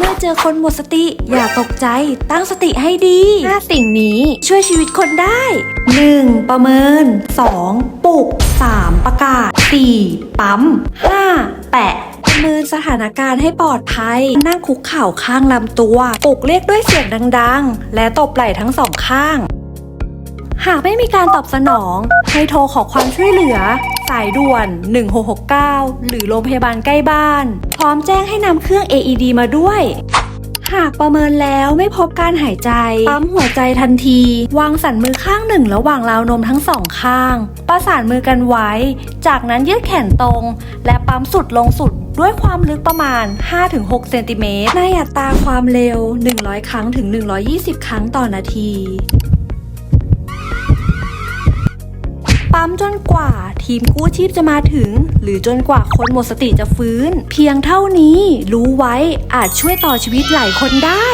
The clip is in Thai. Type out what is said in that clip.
เมื่อเจอคนหมดสติ อย่าตกใจ ตั้งสติให้ดีห้าสิ่งนี้ช่วยชีวิตคนได้ 1. ประเมิน 2. ปลุก 3. ประกาศ 4. ปั๊ม 5. แปะประเมินสถานการณ์ให้ปลอดภัย นั่งคุกเข่าข้างลำตัว ปลุกเรียกด้วยเสียงดังๆ และตบไหล่ทั้งสองข้าง หากไม่มีการตอบสนอง ให้โทรขอความช่วยเหลือ สายด่วน 1669 หรือโรงพยาบาลใกล้บ้าน พร้อมแจ้งให้นำเครื่อง AED มาด้วย หากประเมินแล้วไม่พบการหายใจ ปั๊มหัวใจทันที วางสันมือข้างหนึ่งระหว่างราวนมทั้งสองข้าง ประสานมือกันไว้ จากนั้นยืดแขนตรง และปั๊มสุดลงสุดด้วยความลึกประมาณ 5-6 เซนติเมตรในอัตราความเร็ว 100 ครั้งถึง 120 ครั้งต่อนาที ปั๊มจนกว่าทีมกู้ชีพจะมาถึง หรือจนกว่าคนหมดสติจะฟื้น เพียงเท่านี้รู้ไว้อาจช่วยต่อชีวิตหลายคนได้